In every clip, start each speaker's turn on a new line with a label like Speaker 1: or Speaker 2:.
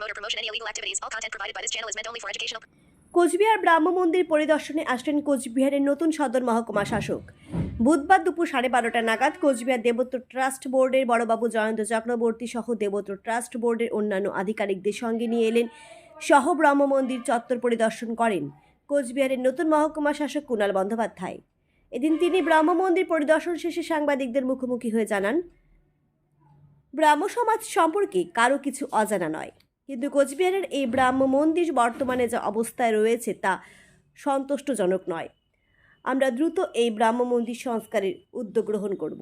Speaker 1: not promote or promotion any illegal activities. All content provided by this channel is meant only for educational
Speaker 2: Cooch Behar ব্রাহ্ম মন্দির পরিদর্শনে আসলেন কোচবিহারের নতুন সদর মহকুমা শাসক। বুধবার দুপুর সাড়ে বারোটা নাগাদ কোচবিহার দেবত্র ট্রাস্ট বোর্ডের বড়বাবু জয়ন্ত চক্রবর্তী সহ দেবত্র ট্রাস্ট বোর্ডের অন্যান্য আধিকারিকদের সঙ্গে নিয়ে এলেন সহ ব্রহ্ম মন্দির চত্বর পরিদর্শন করেন কোচবিহারের নতুন মহকুমা শাসক কুণাল বন্দ্যোপাধ্যায়। এদিন তিনি ব্রাহ্ম মন্দির পরিদর্শন শেষে সাংবাদিকদের মুখোমুখি হয়ে জানান, ব্রাহ্ম সমাজ সম্পর্কে কারও কিছু অজানা নয়। কিন্তু কোচবিহারের এই ব্রাহ্ম মন্দির বর্তমানে যা অবস্থায় রয়েছে তা সন্তুষ্টজনক নয়। আমরা দ্রুত এই ব্রাহ্ম মন্দির সংস্কারের উদ্যোগ গ্রহণ করব।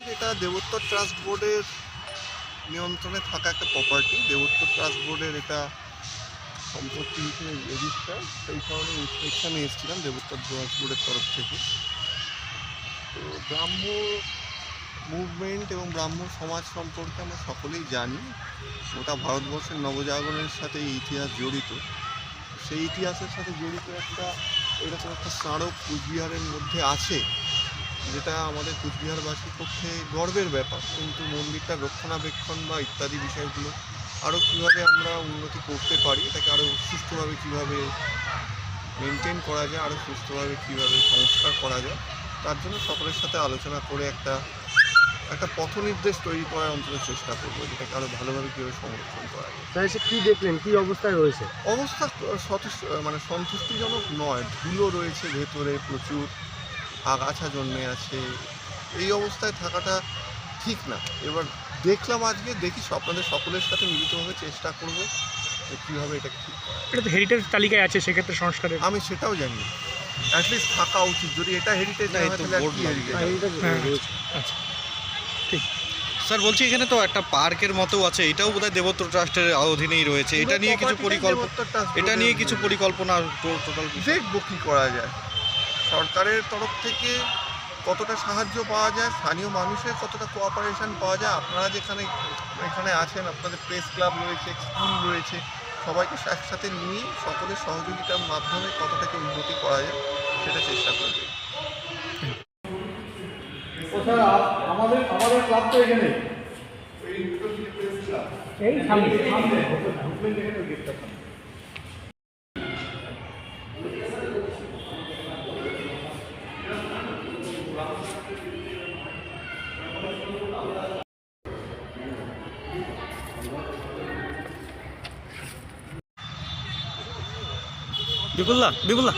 Speaker 3: এটা দেবোত্তর ট্রাস্ট বোর্ডের নিয়ন্ত্রণে থাকা একটা প্রপার্টি দেবোত্তর ট্রাস্ট বোর্ডের এটা সম্পত্তি হিসেবে রেজিস্টার সেই কারণে ইন্সপেকশনে এসেছিলাম দেবোত্তর ট্রাস্ট বোর্ডের তরফ থেকে। তো ব্রাহ্ম মুভমেন্ট এবং ব্রাহ্ম সমাজ সম্পর্কে আমরা সকলেই জানি। গোটা ভারতবর্ষের নবজাগরণের সাথে এই ইতিহাস জড়িত। সেই ইতিহাসের সাথে জড়িত একটা এরকম একটা স্মারক কুচবিহারের মধ্যে আছে, যেটা আমাদের কুচবিহারবাসীর পক্ষে গর্বের ব্যাপার। কিন্তু মন্দিরটা রক্ষণাবেক্ষণ বা ইত্যাদি বিষয়গুলো আরও কীভাবে আমরা উন্নতি করতে পারি, এটাকে আরও সুস্থভাবে কীভাবে মেনটেন করা যায় আরও সুস্থভাবে কীভাবে সংস্কার করা যায়, তার জন্য সকলের সাথে আলোচনা করে একটা একটা পথ নির্দেশ তৈরি করার অন্তত চেষ্টা করব যেটাকে আরও ভালোভাবে কীভাবে সংরক্ষণ করা যায়।
Speaker 4: তাই সে কি দেখলেন? কি অবস্থায় রয়েছে?
Speaker 3: অবস্থা মানে সন্তুষ্টিজনক নয় ধুলো রয়েছে ভেতরে প্রচুর আগাছা জন্মে আছে। এই অবস্থায় থাকাটা ঠিক না। এবার দেখলাম আজকে দেখি আপনাদের সকলের সাথে মিলিতভাবে চেষ্টা করব যে কীভাবে এটাকে ঠিক করা
Speaker 5: এটা তো হেরিটেজ তালিকায় আছে সেক্ষেত্রে সংস্কারের।
Speaker 3: আমি সেটাও জানি অ্যাটলিস্ট থাকা উচিত। যদি এটা হেরিটেজ না হয় তাহলে কি heritage?
Speaker 4: আর
Speaker 5: আচ্ছা
Speaker 6: স্যার বলছি এখানে তো একটা পার্কের মতো আছে এটাও বোধহয় দেবত্র ট্রাস্টের অধীনেই রয়েছে। এটা নিয়ে কিছু
Speaker 3: পুরো
Speaker 6: পরিকল্পনা এটা নিয়ে কিছু পরিকল্পনা টোটাল
Speaker 3: দেখব কী করা যায় সরকারের তরফ থেকে কতটা সাহায্য পাওয়া যায় স্থানীয় মানুষের কতটা কোঅপারেশন পাওয়া যায় আপনারা যেখানে এখানে আছেন আপনাদের প্রেস ক্লাব রয়েছে স্কুল রয়েছে সবাইকে একসাথে নিয়ে সকলের সহযোগিতার মাধ্যমে কতটা কি উন্নতি করা যায় সেটা চেষ্টা করবে।
Speaker 7: আমাদের আমাদের ক্লাব তো এখানে।
Speaker 5: এই সামনে। বিপুল্লা বিপুল্লা